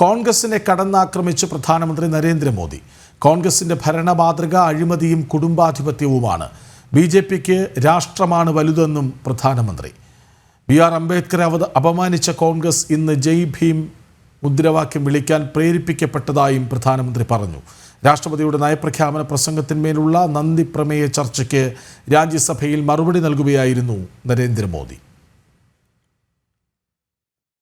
കോൺഗ്രസിനെ കടന്നാക്രമിച്ച് പ്രധാനമന്ത്രി നരേന്ദ്രമോദി. കോൺഗ്രസിന്റെ ഭരണ മാതൃക അഴിമതിയും കുടുംബാധിപത്യവുമാണ്. ബി ജെ പിക്ക് രാഷ്ട്രമാണ് വലുതെന്നും പ്രധാനമന്ത്രി. ബി ആർ അംബേദ്കറെ അപമാനിച്ച കോൺഗ്രസ് ഇന്ന് ജയ് ഭീം മുദ്രാവാക്യം വിളിക്കാൻ പ്രേരിപ്പിക്കപ്പെട്ടതായും പ്രധാനമന്ത്രി പറഞ്ഞു. രാഷ്ട്രപതിയുടെ നയപ്രഖ്യാപന പ്രസംഗത്തിന്മേലുള്ള നന്ദി പ്രമേയ ചർച്ചയ്ക്ക് രാജ്യസഭയിൽ മറുപടി നൽകുകയായിരുന്നു നരേന്ദ്രമോദി.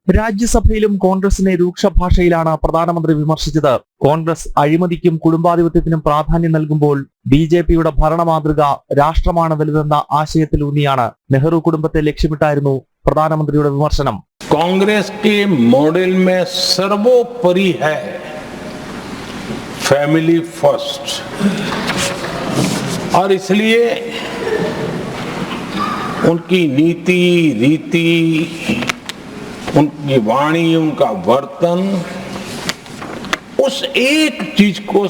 രാജ്യസഭയിലും കോൺഗ്രസിനെ രൂക്ഷ ഭാഷയിലാണ് പ്രധാനമന്ത്രി വിമർശിച്ചത് കോൺഗ്രസ് അഴിമതിക്കും കുടുംബാധിപത്യത്തിനും പ്രാധാന്യം നൽകുമ്പോൾ ബി ജെ പിയുടെ ഭരണമാതൃക രാഷ്ട്രമാണ് വലുതെന്ന ആശയത്തിലൂന്നിയാണ് നെഹ്റു കുടുംബത്തെ ലക്ഷ്യമിട്ടായിരുന്നു പ്രധാനമന്ത്രിയുടെ വിമർശനം कांग्रेस के मॉडल में सर्वोपरि है फैमिली फर्स्ट और इसलिए उनकी नीति रीति उनकी वाणी उनका वर्तन उस एक चीज को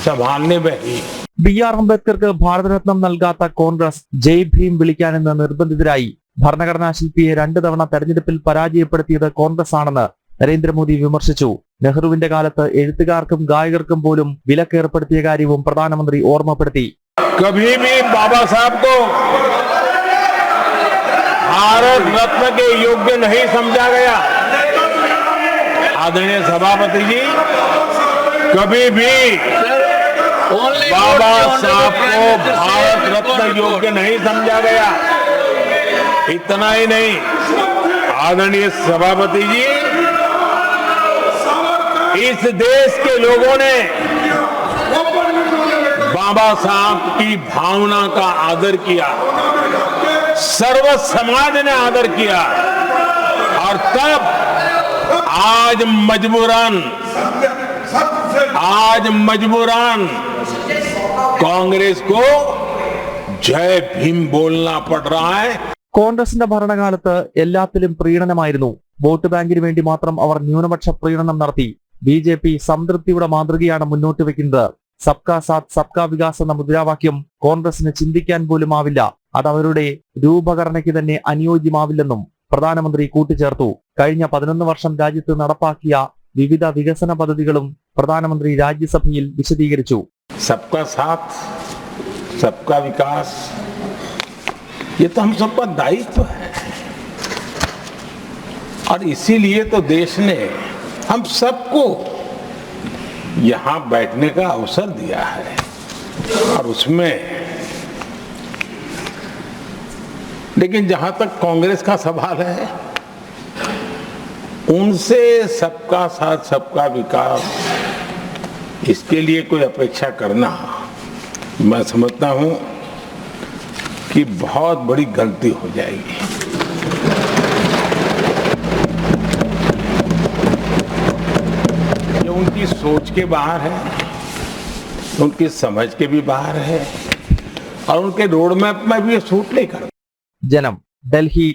संभालने में ही ബി ആർ അംബേദ്കർക്ക് ഭാരതരത്നം നൽകാത്ത കോൺഗ്രസ് ജയ് ഭീം വിളിക്കാനെന്ന് നിർബന്ധിതരായി ഭരണഘടനാ ശില്പിയെ രണ്ടു തവണ തെരഞ്ഞെടുപ്പിൽ പരാജയപ്പെടുത്തിയത് കോൺഗ്രസ് ആണെന്ന് നരേന്ദ്രമോദി വിമർശിച്ചു നെഹ്റുവിന്റെ കാലത്ത് എഴുത്തുകാർക്കും ഗായകർക്കും പോലും വിലക്കേർപ്പെടുത്തിയ കാര്യവും പ്രധാനമന്ത്രി ഓർമ്മപ്പെടുത്തി भारत रत्न के योग्य नहीं समझा गया। आदरणीय सभापति जी कभी भी बाबा साहब को भारत रत्न योग्य नहीं समझा गया। इतना ही नहीं। आदरणीय सभापति जी इस देश के लोगों ने बाबा साहब की भावना का आदर किया। सर्व समाज ने आदर किया और तब आज मजबूरन आज मजबूरन कांग्रेस को जय भीम बोलना पड़ रहा है കോൺഗ്രസിന്റെ ഭരണകാലത്ത് എല്ലാത്തിലും പ്രീണനമായിരുന്നു വോട്ട് ബാങ്കിന് വേണ്ടി മാത്രം അവർ ന്യൂനപക്ഷ പ്രീണനം നടത്തി ബി ജെ പി സംതൃപ്തിയുടെ മാതൃകയാണ് മുന്നോട്ട് വെക്കുന്നത് സബ്കാ സാത്ത് സബ്കാ വികാസ് എന്ന മുദ്രാവാക്യം കോൺഗ്രസിന് ചിന്തിക്കാൻ പോലും ആവില്ല അത് അവരുടെ രൂപഘടനയ്ക്ക് തന്നെ അനുയോജ്യമാവില്ലെന്നും പ്രധാനമന്ത്രി കൂട്ടിച്ചേർത്തു കഴിഞ്ഞ പതിനൊന്ന് വർഷം രാജ്യത്ത് നടപ്പാക്കിയ വിവിധ വികസന പദ്ധതികളും പ്രധാനമന്ത്രി രാജ്യസഭയിൽ വിശദീകരിച്ചു सबका साथ सबका विकास ये तो हम सबका दायित्व है और इसीलिए तो देश ने हम सबको यहाँ बैठने का अवसर दिया है। और उसमें लेकिन जहाँ तक कांग्रेस का सवाल है, उनसे सबका साथ, सबका विकास, इसके लिए कोई अपेक्षा करना, मैं समझता हूँ कि बहुत बड़ी गलती हो जाएगी ये उनकी सोच के बाहर है, उनकी समझ के भी बाहर है, और उनके रोड मैप में भी सूट नहीं करता जन्म, दिल्ली।